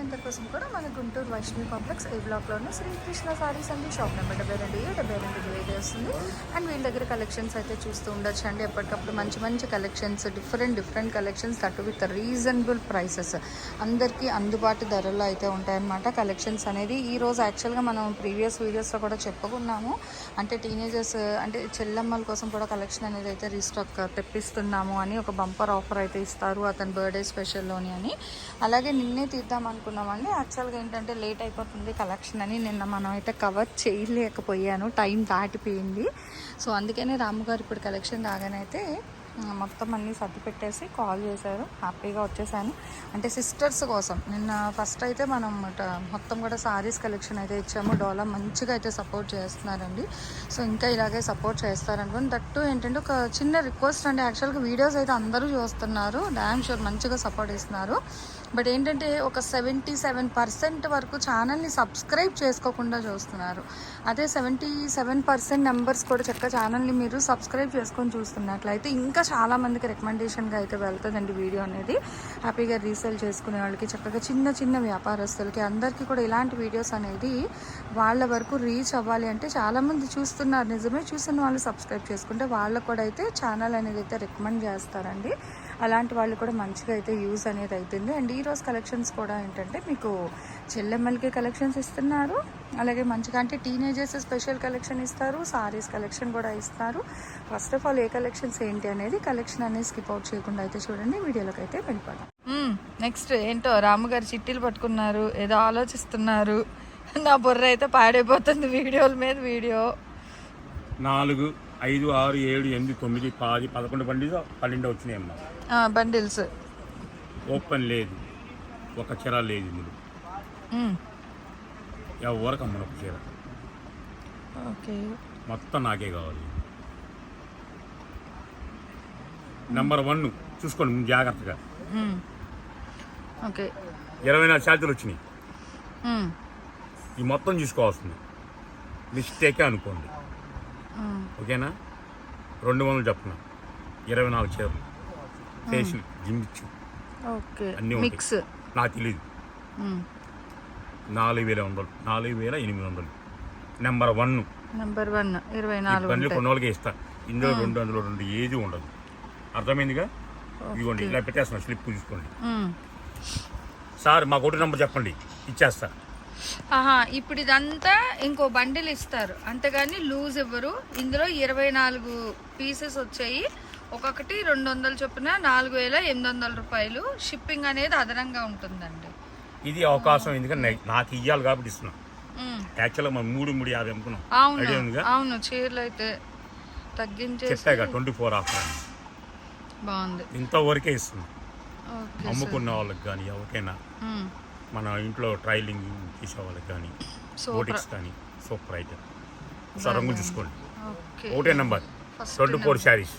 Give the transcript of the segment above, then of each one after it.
ఈ కోసం కూడా మన గుంటూరు వైష్ణవి కాంప్లెక్స్ ఏ బ్లాక్లోని శ్రీకృష్ణ సారీస్ అండి షాప్ నెంబర్ డెబ్బై రెండు ఏ డెబ్బై రెండు వేడి వస్తుంది. అండ్ వీళ్ళ దగ్గర కలెక్షన్స్ అయితే చూస్తూ ఉండొచ్చు అండి ఎప్పటికప్పుడు మంచి మంచి కలెక్షన్స్ డిఫరెంట్ డిఫరెంట్ కలెక్షన్స్ తట్టు విత్ రీజనబుల్ ప్రైసెస్ అందరికీ అందుబాటు ధరల్లో అయితే ఉంటాయన్నమాట కలెక్షన్స్ అనేది. ఈరోజు యాక్చువల్గా మనం ప్రీవియస్ వీడియోస్లో కూడా చెప్పుకున్నాము. అంటే టీనేజర్స్ అంటే చెల్లమ్మల కోసం కూడా కలెక్షన్ అనేది అయితే రీస్టాక్ తెప్పిస్తున్నాము అని ఒక బంపర్ ఆఫర్ అయితే ఇస్తారు అతని బర్త్డే స్పెషల్లోని అని. అలాగే నిన్నే తీద్దాం అనుకున్నామండి. యాక్చువల్గా ఏంటంటే లేట్ అయిపోతుంది కలెక్షన్ అని నిన్న మనం అయితే కవర్ చేయలేకపోయాను. టైం దాటిపోయింది. సో అందుకనే రాము గారు ఇప్పుడు కలెక్షన్ రాగానైతే మొత్తం అన్నీ సర్ది పెట్టేసి కాల్ చేశారు. హ్యాపీగా వచ్చేసాను. అంటే సిస్టర్స్ కోసం. నిన్న ఫస్ట్ అయితే మనం మొత్తం కూడా సారీస్ కలెక్షన్ అయితే ఇచ్చాము. డోలా మంచిగా అయితే సపోర్ట్ చేస్తున్నారండి. సో ఇంకా ఇలాగే సపోర్ట్ చేస్తారనుకోండి దట్టు ఏంటంటే ఒక చిన్న రిక్వెస్ట్ అండి. యాక్చువల్గా వీడియోస్ అయితే అందరూ చూస్తున్నారు. డ్యామ్ షూర్ మంచిగా సపోర్ట్ ఇస్తున్నారు. బట్ ఏంటంటే ఒక సెవెంటీ సెవెన్ పర్సెంట్ వరకు ఛానల్ని సబ్స్క్రైబ్ చేసుకోకుండా చూస్తున్నారు. అదే సెవెంటీ సెవెన్ పర్సెంట్ నెంబర్స్ కూడా చక్కగా ఛానల్ని మీరు సబ్స్క్రైబ్ చేసుకొని చూస్తున్నట్లయితే ఇంకా చాలామందికి రికమెండేషన్గా అయితే వెళ్తుందండి వీడియో అనేది. హ్యాపీగా రీసేల్ చేసుకునే వాళ్ళకి చక్కగా చిన్న చిన్న వ్యాపారస్తులకి అందరికీ కూడా ఇలాంటి వీడియోస్ అనేది వాళ్ళ వరకు రీచ్ అవ్వాలి అంటే చాలామంది చూస్తున్నారు. నిజమే చూసిన వాళ్ళు సబ్స్క్రైబ్ చేసుకుంటే వాళ్ళకు కూడా అయితే ఛానల్ అనేది అయితే రికమెండ్ చేస్తారండి. అలాంటి వాళ్ళు కూడా మంచిగా అయితే యూజ్ అనేది అవుతుంది అండ్ ఈ రోజు కలెక్షన్స్ కూడా ఏంటంటే మీకు చెల్లెమ్మలకి కలెక్షన్స్ ఇస్తున్నారు. అలాగే మంచిగా అంటే టీనేజర్స్ స్పెషల్ కలెక్షన్ ఇస్తారు. సారీస్ కలెక్షన్ కూడా ఇస్తారు. First of all a collections ఏంటి అనేది కలెక్షన్ అనేది స్కిప్ అవుట్ చేయకుండా అయితే చూడండి. వీడియోలోకి అయితే వెళ్ళిపోదాం. నెక్స్ట్ ఏంటో రాముగారు చిట్టీలు పట్టుకున్నారు. ఏదో ఆలోచిస్తున్నారు. నా బుర్ర అయితే పాడైపోతుంది వీడియోల మీద వీడియో. నాలుగు ఐదు ఆరు ఏడు ఎనిమిది తొమ్మిది పది పదకొండు పన్నెండు పన్నెండు వచ్చినాయమ్మా. బండిల్స్. ఓపెన్ లేదు. ఒక చీర లేదు ఇందులో. ఎవరికి అమ్మను ఒక చీర? ఓకే. మొత్తం నాకే కావాలి. నెంబర్ వన్ చూసుకోండి ముందు జాగ్రత్తగా. ఓకే. ఇరవై నాలుగు శాతాలు వచ్చినాయి. ఈ మొత్తం చూసుకోవాల్సింది. మిస్టేకే అనుకోండి. ఓకేనా? రెండు వందలు చెప్పిన ఇరవై నాలుగు చీరలు. ఫేషియల్ జిమ్మిచ్చు. ఓకే. అన్నీ. మిక్స్. నాకు తెలియదు నాలుగు వేల వందలు. నాలుగు వేల ఎనిమిది వందలు. నెంబర్ వన్ నెంబర్ వన్ ఇరవై నాలుగు బండ్లు కొన్ని వాళ్ళకి ఇస్తా. ఇందులో రెండు అందులో రెండు ఏది ఉండదు. అర్థమైందిగా? ఇదిగోండి ఇలా పెట్టేస్తున్నా. స్లిప్ చూసుకోండి మ్మ్. సార్ మా ఒకటి నెంబర్ చెప్పండి. ఇచ్చేస్తా. ఆహా ఇప్పుడు ఇదంతా ఇంకో బండిల్ ఇస్తారు అంతేగాని లూజ్ ఇవ్వరు. ఇందులో ఇరవై నాలుగు పీసెస్ వచ్చాయి. ఒక్కొక్కటి రెండు వందలు చొప్పున నాలుగు వేల ఎనిమిది వందల రూపాయలు షిప్పింగ్ అనేది అదనంగా ఉంటుందండి. ఇది అవకాశం ఎందుకంటే నాకు ఇయ్యాలి కాబట్టి ఇస్తున్నా. యాక్చువల్గా మనం మూడు మూడు యాభై అమ్ముకున్నాం. అవును. అవును చీరలు అయితే చెప్పాగా ట్వంటీ ఫోర్ ఆఫర్ బాగుంది. ఇంతవరకే ఇస్తుంది ఓకే అమ్ముకున్న వాళ్ళకి కానీ ఎవరికైనా. మన ఇంట్లో ట్రైలింగ్ చేసే వాళ్ళకి కానీ బోటిక్స్ కానీ సూపర్ ఐటమ్. ఒకసారి రంగులు చూసుకోండి. ఒకటే నెంబర్. Twenty four saris.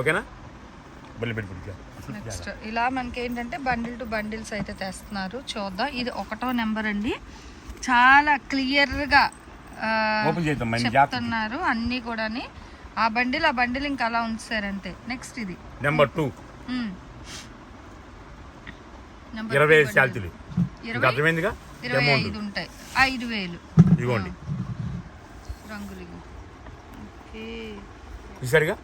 ఓకేనా? నెక్స్ట్ ఇలా మనకి ఏంటంటే బండిల్ టు బండిల్స్ అయితే తెస్తున్నారు. చూద్దాం. ఇది ఒకటో నెంబర్ అండి. చాలా క్లియర్గా ఓపెన్ చేద్దాం మన జాగ్రత్త. చెప్తున్నారు అన్నీ కూడాని. ఆ బండిల్ ఆ బండిల్ ఇంకా అలా ఉంచారంతే నెక్స్ట్ ఇది. Number two. ఇరవై ఐదు ఇరవై అర్థమైందిగా? ఇరవై ఐదు ఉంటాయి. ఐదు వేలు. ఇదిగోండి రంగులు. ఓకే. చూసారుగా.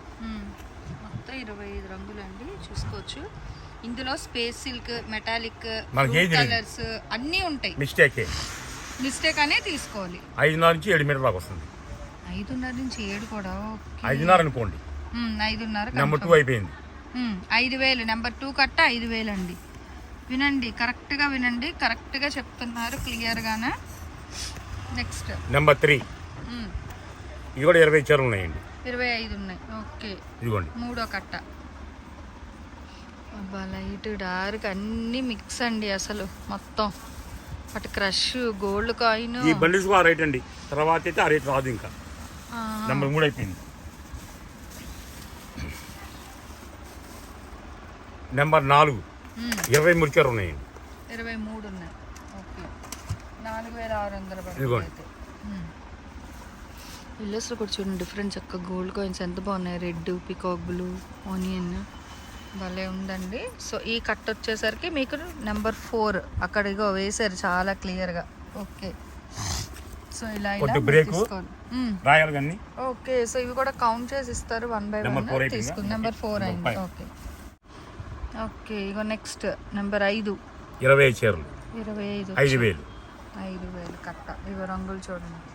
మొత్తం ఇరవై ఐదు రంగులు అండి చూసుకోవచ్చు. ఇందులో స్పేస్ సిల్క్ మెటాలిక్. కలర్స్ అన్నీ ఉంటాయి. మిస్టేకే. మిస్టేక్ అనే తీసుకోవాలి. ఐదున్నర నుంచి ఏడు మీటర్ దాకా వస్తుంది. ఐదున్నర నుంచి ఏడు కూడా ఐదున్నర అనుకోండి. ఐదున్నర నెంబర్ టూ. అయిపోయింది. ఐదు వేలు నెంబర్ టూ కట్ట ఐదు వేలు అండి వినండి కరెక్ట్గా వినండి కరెక్ట్గా చెప్తున్నారు క్లియర్గానే? నెక్స్ట్. Number three. ఇది కూడా ఇరవై చీరలు ఉన్నాయండి. ఇరవై ఐదు ఉన్నాయి. ఓకే. ఇదిగోండి. మూడో కట్ట. అబ్బా లైట్ డార్క్ అన్నీ మిక్స్ అండి అసలు మొత్తం. అటు క్రష్ గోల్డ్ కాయిన్. ఈ బండిల్స్ ఆ రేట్ అండి. తర్వాత అయితే ఆ రేట్ రాదు ఇంకా. నెంబర్ మూడు అయిపోయింది. నెంబర్ నాలుగు. ఇరవై మురికారు ఉన్నాయండి. ఇరవై మూడు ఉన్నాయి. ఓకే. నాలుగు వేల ఆరు వందల ఇదిగోండి. అయితే ఇల్లస్లో కూడా చూడండి డిఫరెంట్ చక్క గోల్డ్ కాయిన్స్ ఎంత బాగున్నాయి. రెడ్ పికాక్ బ్లూ ఆనియన్ భలే ఉందండి. సో ఈ కట్ వచ్చేసరికి మీకు నెంబర్ ఫోర్ అక్కడ ఇగో వేశారు చాలా క్లియర్గా ఓకే సో ఇలా. రాయాలి ఓకే సో ఇవి కూడా కౌంట్ చేసి ఇస్తారు వన్ బై వన్? తీసుకుని నెంబర్ ఫోర్ అయింది. ఓకే ఓకే ఇగో నెక్స్ట్ నెంబర్ ఐదు. ఇరవై చీరలు. ఇరవై ఐదు ఐదు వేలు. ఐదు వేలు కట్ట. ఇవి రంగులు చూడండి.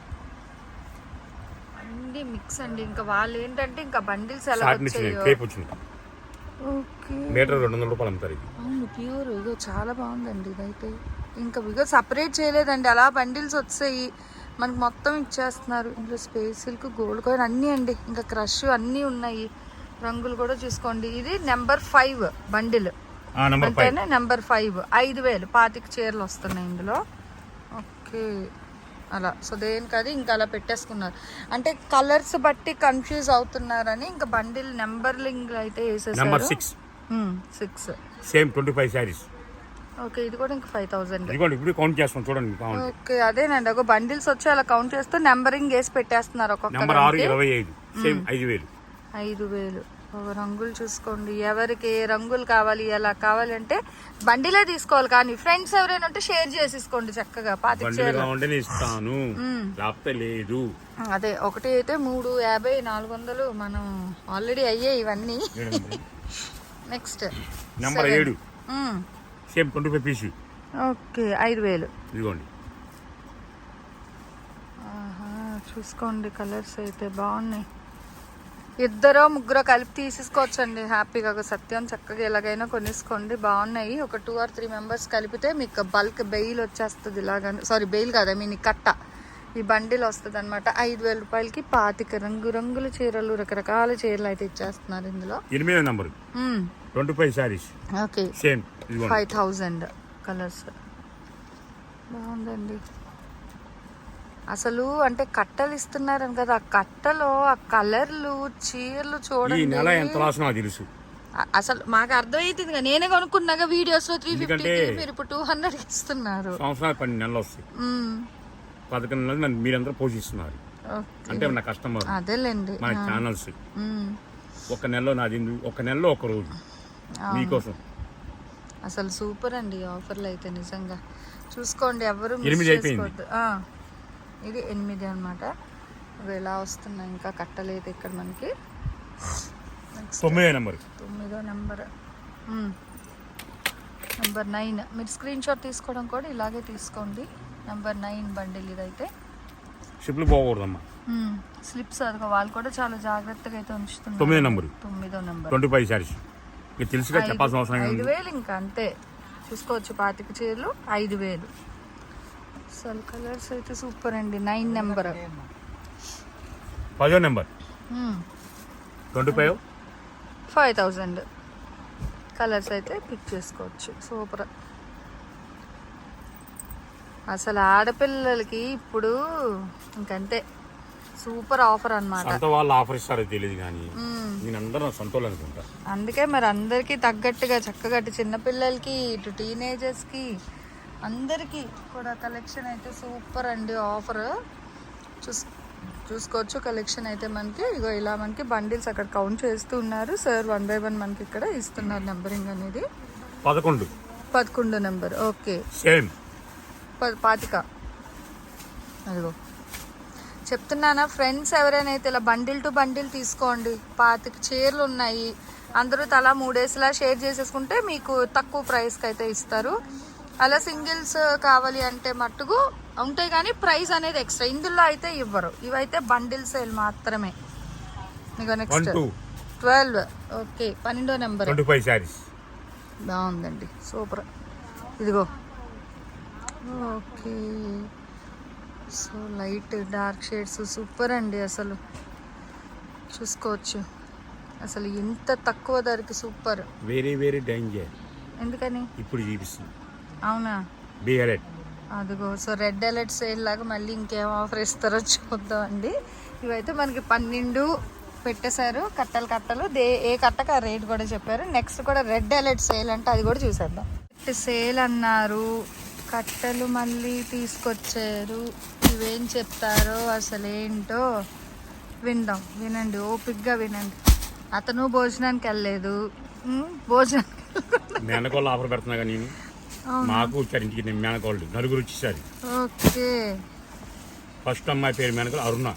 అన్ని మిక్స్ అండి. ఇంకా వాళ్ళు ఏంటంటే ఇంకా బండిల్స్ ఎలా షార్ట్ నుంచి వచ్చాయో టేప్ వచ్చింది. ఓకే. మీటర్ రెండు వందల రూపాయలు అమ్ముతారు ఇది. అవును ప్యూర్ ఇగో చాలా బాగుందండి ఇదైతే. ఇంకా ఇగో సపరేట్ చేయలేదండి. అలా బండిల్స్ వచ్చాయి. మనకు మొత్తం ఇచ్చేస్తున్నారు. ఇందులో స్పేస్ సిల్క్ గోల్డ్ కాయిన్ అన్నీ అండి. ఇంకా క్రష్ అన్నీ ఉన్నాయి. రంగులు కూడా చూసుకోండి. ఇది నెంబర్ ఫైవ్ బండిల్. ఆ నెంబర్ ఫైవ్ అంటేనే నెంబర్ ఫైవ్ ఐదు వేలు. పాతిక చీరలు వస్తున్నాయి ఇందులో. ఓకే. అలా. సో దేనికి అది? ఇంకా అలా పెట్టేసుకున్నారు. అంటే కలర్స్ బట్టి కన్ఫ్యూజ్ అవుతున్నారని ఇంకా బండిల్ నెంబర్లింగ్ అయితే నెంబర్ వేసేసారు six six same twenty five sarees okay ఇది కూడా ఇంకా ఫైవ్ ఇదిగోండి ఇప్పుడు కౌంట్ చేస్తాం చూడండి ఓకే అదేనండి ఒక బండిల్స్ వచ్చి అలా కౌంట్ చేస్తూ నెంబరింగ్ వేసి పెట్టేస్తున్నారు ఒక్కొక్క ఐదు. సేమ్ ఐదు వేలు. ఐదు వేలు. రంగులు చూసుకోండి. ఎవరికి ఏ రంగులు కావాలి ఎలా కావాలి అంటే బండిలే తీసుకోవాలి కానీ ఫ్రెండ్స్ ఎవరైనా ఉంటే షేర్ చేసేసుకోండి చక్కగా. కావాలంటే ఇస్తాను. లేకపోతే లేదు. అదే ఒకటి అయితే మూడు యాభై నాలుగు వందలు మనం ఆల్రెడీ అయ్యాయి ఇవన్నీ. నెక్స్ట్ నెంబర్ ఏడు. Same twenty five piece. Okay ఐదు వేలు. ఇదిగోండి. చూసుకోండి కలర్స్ అయితే బాగున్నాయి. ఇద్దరు ముగ్గురు కలిపి తీసేసుకోవచ్చండి. హ్యాపీగా సత్యం చక్కగా ఎలాగైనా కొనేసుకోండి. బాగున్నాయి. ఒక టూ ఆర్ త్రీ మెంబర్స్ కలిపితే మీకు బల్క్ బెయిల్ వచ్చేస్తుంది ఇలాగ. సారీ బెయిల్ కాదు ఐ మీన్ ఈ కట్ట. ఈ బండిల్ వస్తుంది అనమాట ఐదు వేల రూపాయలకి పాతిక రంగు రంగుల చీరలు రకరకాల చీరలు అయితే ఇచ్చేస్తున్నారు ఇందులో. ఎనిమిదో number. Twenty five okay. Same five thousand colours. బాగుందండి. అసలు అంటే కట్టలు ఇస్తున్నారని కదా ఆ కట్టలో ఆ కలర్లు చీరలు ఈ చూడండి. నెల ఎంత లాస్ నాకు తెలుసు. అసలు మాకు అర్థమవుతుంది కదా నేనే కొనుక్కున్నాగా వీడియోస్లో త్రీ ఫిఫ్టీకి మీరు ఇప్పుడు టూ హండ్రెడ్ ఇస్తున్నారు. సంవత్సరాలు పన్నెండు నెలలు వస్తాయి. పదకొండు నెలలు నన్ను మీరందరూ పోషిస్తున్నారు. అంటే నా కస్టమర్ అదేలేండి. మన ఛానల్స్. ఒక నెలలో నాది ఒక నెలలో ఒక రోజు. మీకోసం. అసలు సూపర్ అండి ఆఫర్లు అయితే నిజంగా. చూసుకోండి ఎవరు ఎనిమిది అయిపోయింది. ఇది ఎనిమిది అనమాట ఎలా వస్తున్నాయి? ఇంకా కట్టలేదు ఇక్కడ మనకి. తొమ్మిదో నెంబర్. తొమ్మిదో నెంబర్. నెంబర్ నైన్ మీరు స్క్రీన్ షాట్ తీసుకోవడం కూడా ఇలాగే తీసుకోండి. నెంబర్ నైన్ బండిల్ ఇదైతే. షిప్లు పోకూడదమ్మా. స్లిప్స్ అదిగో వాళ్ళు కూడా చాలా జాగ్రత్తగా అయితే ఉంచుతున్నారు. తొమ్మిదో నెంబర్. తొమ్మిదో నెంబర్. Twenty five saris. తెలుసుగా చెప్పాల్సిన అవసరం ఐదు వేలు ఇంకా అంతే. చూసుకోవచ్చు పాతిక చీరలు ఐదు వేలు. అసలు కలర్స్ అయితే సూపర్ అండి. Nine number. పదో number. Twenty five five thousand. Colours అయితే పిక్ చేసుకోవచ్చు. సూపర్. అసలు ఆడపిల్లలకి ఇప్పుడు ఇంకంతే. సూపర్ ఆఫర్ అన్నమాట. సొంత వాళ్ళు ఆఫర్ ఇస్తారో తెలియదు కానీ అనుకుంటా అందుకే మరి అందరికీ తగ్గట్టుగా చక్కగా చిన్నపిల్లలకి ఇటు టీనేజర్స్కి అందరికీ కూడా కలెక్షన్ అయితే సూపర్ అండి ఆఫర్ చూస్ చూసుకోవచ్చు కలెక్షన్ అయితే మనకి. ఇగో ఇలా మనకి బండిల్స్ అక్కడ కౌంట్ చేస్తూ ఉన్నారు. సార్ వన్ బై వన్ మనకి ఇక్కడ ఇస్తున్నారు నెంబరింగ్ అనేది. పదకొండు. పదకొండు నెంబర్ ఓకే సేమ్ పాతిక. అదిగో. చెప్తున్నానా ఫ్రెండ్స్ ఎవరైనా అయితే ఇలా బండిల్ టు బండిల్ తీసుకోండి. పాతిక చీరలు ఉన్నాయి. అందరూ తలా మూడేసిలా షేర్ చేసేసుకుంటే మీకు తక్కువ ప్రైస్కి అయితే ఇస్తారు. అలా సింగిల్స్ కావాలి అంటే మట్టుకు ఉంటాయి కానీ ప్రైస్ అనేది ఎక్స్ట్రా. ఇందులో అయితే ఇవ్వరు. ఇవైతే బండిల్ సేల్ మాత్రమే. One next twelve okay. పన్నెండో నెంబర్. బాగుందండి. సూపర్. ఇదిగో. Okay. So light dark shades. Super అండి అసలు. చూసుకోవచ్చు. అసలు ఎంత తక్కువ ధరకి సూపర్. వెరీ వెరీ డేంజర్ ఎందుకని? ఇప్పుడు చూపిస్తుంది. అవునా? బీ అలర్ట్ అదిగో సో రెడ్ అలర్ట్ సేల్ లాగా మళ్ళీ ఇంకేం ఆఫర్ ఇస్తారో చూద్దాం అండి ఇవైతే మనకి పన్నెండు పెట్టేశారు కట్టలు కట్టలు. దే ఏ కట్టకు ఆ రేట్ కూడా చెప్పారు. నెక్స్ట్ కూడా రెడ్ అలర్ట్ సేల్ అంటే అది కూడా చూసేద్దాం. సేల్ అన్నారు. కట్టలు మళ్ళీ తీసుకొచ్చారు. ఇవేం చెప్తారో అసలు ఏంటో విందాం. వినండి ఓపిక్గా వినండి. అతను భోజనానికి వెళ్ళలేదు. భోజనానికి మేనకోళ్ళు ఆఫర్ పెడుతున్నా నేను. మాకు వచ్చారు ఇంటికి నేను మేనకోళ్ళు నలుగురు వచ్చేసారు. ఫస్ట్ అమ్మాయి పేరు మేనకోళ్ళు అరుణ.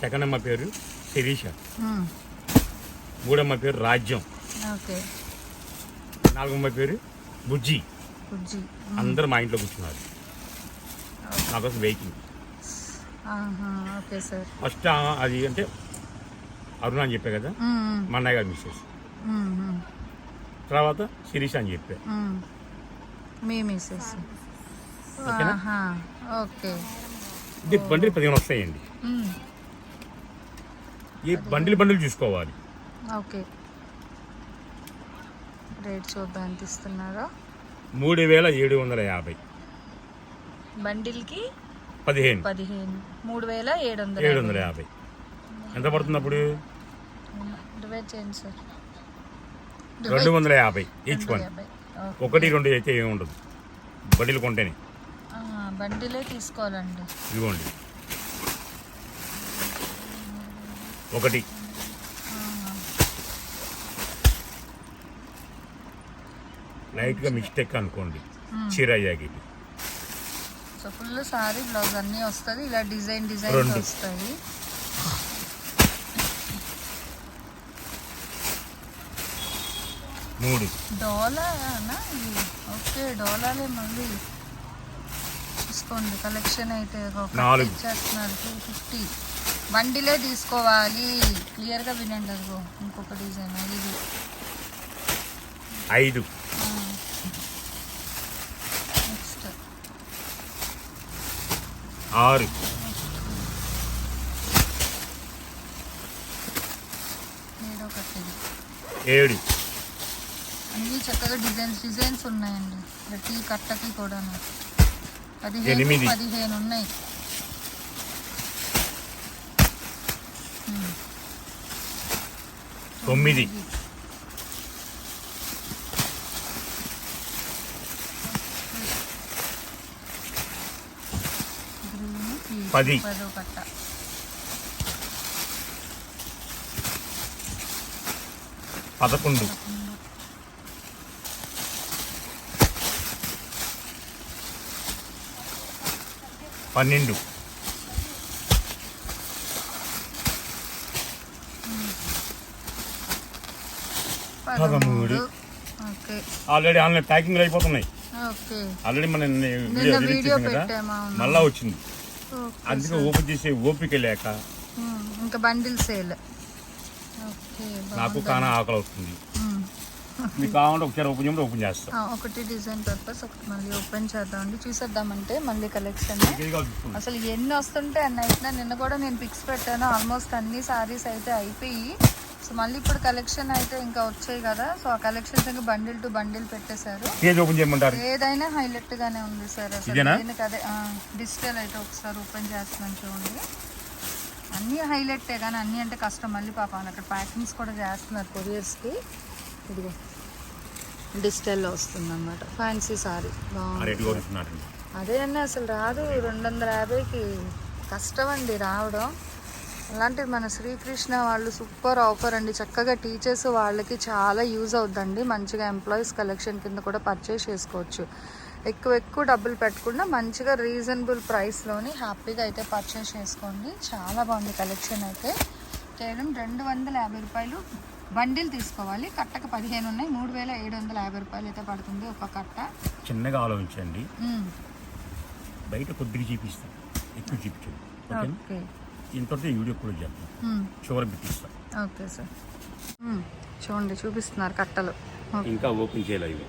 సెకండ్ అమ్మాయి పేరు శిరీష. మూడమ్మ పేరు రాజ్యం. నాలుగమ్మ పేరు బుజ్జి. అందరూ మా ఇంట్లో కూర్చున్నారు. నాకోసం వెయిటింగ్. ఫస్ట్ అది అంటే అరుణ అని చెప్పా కదా? మా అన్నయ్య గారు మిస్సెస్. తర్వాత శిరీష అని చెప్పా. మీ మిస్సెస్ ఓకే. ఇది బండిలు పదిహేను వస్తాయండి. ఈ బండిలు బండిలు చూసుకోవాలి. ఓకే. రేట్ చూద్దాం ఎంత ఇస్తున్నారో. మూడు వేల ఏడు వందల యాభై. బండిల్కి పదిహేను. పదిహేను. మూడు వేల ఏడు వందల ఏడు వందల యాభై. ఎంత పడుతుంది అప్పుడు? డివైడ్ చేయండి సార్. రెండు వందల యాభై ఈచ్ వన్. ఒకటి రెండు అయితే ఏమి ఉండదు. బండిలు కొంటేనే. బండిలే తీసుకోవాలండి. ఇదిగోండి. ఒకటి. లైట్గా మిస్టేక్ అనుకోండి. చీర అయ్యాకి సో ఫుల్ సారీ బ్లౌజ్ అన్నీ వస్తుంది. ఇలా డిజైన్ డిజైన్. వస్తాయి మూడు. డోలానా ఇది? ఓకే డోలాలే మళ్ళీ చూసుకోండి కలెక్షన్ అయితే నాలుగు. ఇచ్చేస్తున్నారు టూ ఫిఫ్టీ. బండిలే తీసుకోవాలి. క్లియర్గా వినండి అదిగో ఇంకొక డిజైన్ ఇది. ఐదు. నెక్స్ట్. ఆరు. ఏడు. అన్ని చక్కగా డిజైన్స్ డిజైన్స్ ఉన్నాయండి ప్రతి కట్టకి కూడా పదిహేను. పదిహేను ఉన్నాయి. తొమ్మిది పది. పదో కట్ట పదకొండు పన్నెండు పదమూడు. ఓకే ఆల్రెడీ ఆన్లైన్ ప్యాకింగ్ అయిపోతున్నాయి ఓకే ఆల్రెడీ మన వీడియో అవును. మళ్ళా వచ్చింది ఓకే అందుకే ఓపెన్ చేసే ఓపిక లేక ఇంకా బండిల్ సేల్ ఓకే నాకు. కానా ఆకలి అవుతుంది. మీకు కావాలంటే ఒకసారి ఓపెన్ చేయమంటే ఓపెన్ చేస్తా. ఆ, ఒకటి డిజైన్ పర్పస్ ఒకటి మళ్ళీ ఓపెన్ చేద్దామండి. చూసేద్దామంటే మళ్ళీ కలెక్షన్. అసలు ఎన్ని వస్తుంటే అన్ని అయినా నిన్న కూడా నేను పిక్స్ పెట్టాను. ఆల్మోస్ట్ అన్ని సారీస్ అయితే అయిపోయి. సో మళ్ళీ ఇప్పుడు కలెక్షన్ అయితే ఇంకా వచ్చాయి కదా. సో ఆ కలెక్షన్స్ ఇంకా బండిల్ టు బండిల్ పెట్టేశారు. పేజ్ ఓపెన్ చేయమంటారు? ఏదైనా హైలైట్ గానే ఉంది సార్ అసలు? దేనికి అదే డిజిటల్ అయితే ఒకసారి ఓపెన్ చేస్తున్నాను చూడండి. అన్ని హైలైటే కానీ అన్ని అంటే కష్టం. మళ్ళీ పాపం అక్కడ ప్యాకింగ్స్ కూడా చేస్తున్నారు కొరియర్స్కి ఇదిగో. డిజిటల్లో వస్తుంది అనమాట ఫ్యాన్సీ సారీ బాగుంది అదే అండి అసలు రాదు. రెండు వందల యాభైకి కష్టం అండి రావడం. అలాంటిది మన శ్రీకృష్ణ వాళ్ళు సూపర్ ఆఫర్ అండి. చక్కగా టీచర్స్ వాళ్ళకి చాలా యూజ్ అవుద్దండి. మంచిగా ఎంప్లాయీస్ కలెక్షన్ కింద కూడా పర్చేస్ చేసుకోవచ్చు. ఎక్కువ ఎక్కువ డబ్బులు పెట్టకుండా మంచిగా రీజనబుల్ ప్రైస్లోని హ్యాపీగా అయితే పర్చేస్ చేసుకోండి. చాలా బాగుంది కలెక్షన్ అయితే. కేవలం రెండు వందల యాభై రూపాయలు బండిల్ తీసుకోవాలి. కట్టకు పదిహేను ఉన్నాయి. మూడు వేల ఏడు వందల యాభై రూపాయలు అయితే పడుతుంది ఒక కట్ట. చిన్నగా ఆలోచించండి. బయట కొద్దిగా చూపిస్తాను ఎక్కువ చూపించండి. ఓకే. ఇంతటితో వీడియో కూడా. చివరి పెట్టిస్తా. Okay sir. చూడండి చూపిస్తున్నారు కట్టలు. ఇంకా ఓపెన్ చేయలేదు.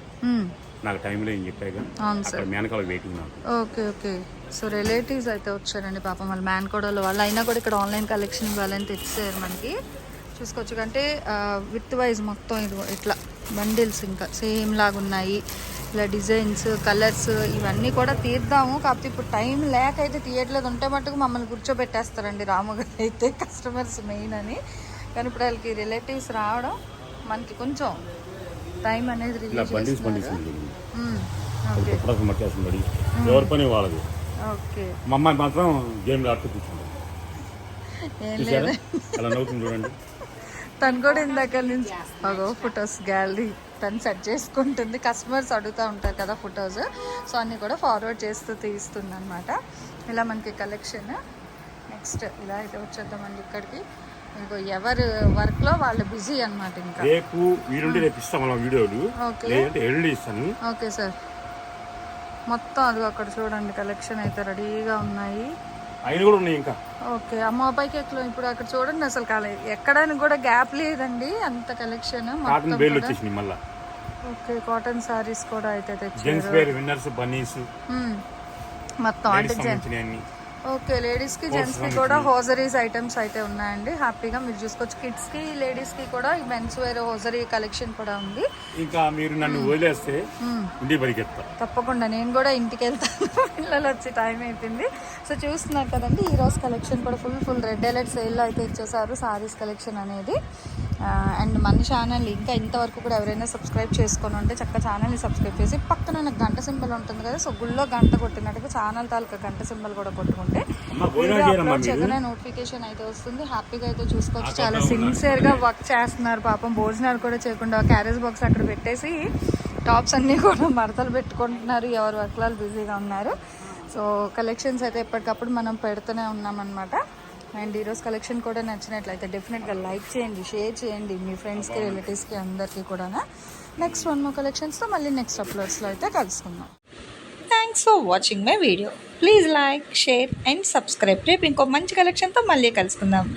నాకు చెప్పాక అవును అక్కడ సార్. మేనకాల వెయిటింగ్ నాకు. Okay okay. సో రిలేటివ్స్ అయితే వచ్చారండి పాపం వాళ్ళ. మ్యాన్ కోడలు వాళ్ళు. అయినా కూడా ఇక్కడ ఆన్లైన్ కలెక్షన్ ఇవ్వాలని తెచ్చారు మనకి. చూసుకోవచ్చు. అంటే విత్ వైజ్ మొత్తం ఇది ఇట్లా బండిల్స్ ఇంకా సేమ్ లాగా ఉన్నాయి. ఇలా డిజైన్స్ కలర్స్ ఇవన్నీ కూడా తీద్దాము. కాకపోతే ఇప్పుడు టైం లేక అయితే తీయట్లేదు ఉంటే మటుకు మమ్మల్ని కూర్చోబెట్టేస్తారండి రాముగారు అయితే కస్టమర్స్ మెయిన్ అని. కానీ ఇప్పుడు వాళ్ళకి రిలేటివ్స్ రావడం మనకి కొంచెం టైం అనేది ఎవరి పని వాళ్ళది. ఓకే. మా అమ్మాయి మాత్రం గేమ్లు ఆడుతూ కూర్చుంటాం అలా నవ్వుతుంది చూడండి. తను కూడా ఇందాక నుంచి అగో ఫొటోస్ గ్యాలరీ తను సెట్ చేసుకుంటుంది. కస్టమర్స్ అడుగుతూ ఉంటారు కదా ఫొటోస్. సో అన్నీ కూడా ఫార్వర్డ్ చేస్తూ తీస్తుంది అనమాట ఇలా మనకి కలెక్షన్. నెక్స్ట్ ఇలా అయితే వచ్చేద్దామండి ఇక్కడికి. ఇంకో ఎవరు వర్క్లో వాళ్ళు బిజీ అనమాట ఇంకా. రేపు వీరుండి రేపు ఇస్తాం మనం వీడియోలు. ఓకే. లేదంటే ఎల్లుండి ఇస్తాను. Okay sir. మొత్తం అది అక్కడ చూడండి కలెక్షన్ అయితే రెడీగా ఉన్నాయి. ఆయన కూడా ఉన్నాయి ఇంకా. ఓకే అమ్మ అబ్బాయికి ఎట్లా ఇప్పుడు అక్కడ చూడండి అసలు కాలేదు ఎక్కడానికి కూడా గ్యాప్ లేదండి అంత కలెక్షన్ కాటన్ బేల్ కూడా. వచ్చేసినాయి మళ్ళా. ఓకే కాటన్ సారీస్ కూడా అయితే జెంట్స్ వేర్ విన్నర్స్. మొత్తం అంటే ఓకే లేడీస్కి జెంట్స్కి కూడా హోజరీస్ ఐటమ్స్ అయితే ఉన్నాయండి. హ్యాపీగా మీరు చూసుకోవచ్చు. కిడ్స్కి లేడీస్కి కూడా మెన్స్ వేర్ హోజరీ కలెక్షన్ కూడా ఉంది. ఇంకా మీరు నన్ను వదిలేస్తే మ్మ్. ఇంటికి పరిగెత్తా తప్పకుండా నేను కూడా ఇంటికి వెళ్తాను పిల్లలు వచ్చి టైం అయిపోయింది. సో చూస్తున్నారు కదండి ఈ రోజు కలెక్షన్ కూడా ఫుల్ ఫుల్ రెడ్ అలర్ట్ సేల్లో అయితే ఇచ్చేసారు సారీస్ కలెక్షన్ అనేది. అండ్ మన ఛానల్ ఇంకా ఇంతవరకు కూడా ఎవరైనా సబ్స్క్రైబ్ చేసుకొని ఉంటే చక్కగా ఛానల్ని సబ్స్క్రైబ్ చేసి పక్కన నాకు గంట సింబల్ ఉంటుంది కదా సో గుళ్ళో గంట కొట్టినట్టుగా ఛానల్ తాలూకా గంట సింబల్ కూడా కొట్టుకుంటే చక్కగా నోటిఫికేషన్ అయితే వస్తుంది. హ్యాపీగా అయితే చూసుకోవచ్చు. చాలా సిన్సియర్గా వర్క్ చేస్తున్నారు పాపం. భోజనాలు కూడా చేయకుండా క్యారేజ్ బాక్స్ అక్కడ పెట్టేసి టాప్స్ అన్నీ కూడా మడతలు పెట్టుకుంటున్నారు. ఎవరు వర్క్లలో బిజీగా ఉన్నారు. సో కలెక్షన్స్ అయితే ఎప్పటికప్పుడు మనం పెడుతూనే ఉన్నామన్నమాట. అండ్ ఈరోజు కలెక్షన్ కూడా నచ్చినట్లయితే డెఫినెట్గా లైక్ చేయండి షేర్ చేయండి మీ ఫ్రెండ్స్కి రిలేటివ్స్కి అందరికీ కూడా నెక్స్ట్ వన్ మో కలెక్షన్స్తో మళ్ళీ నెక్స్ట్ అప్లోడ్స్లో అయితే కలుసుకుందాం. Thanks for watching my video please like share and subscribe రేపు ఇంకో మంచి కలెక్షన్తో మళ్ళీ కలుసుకుందాం.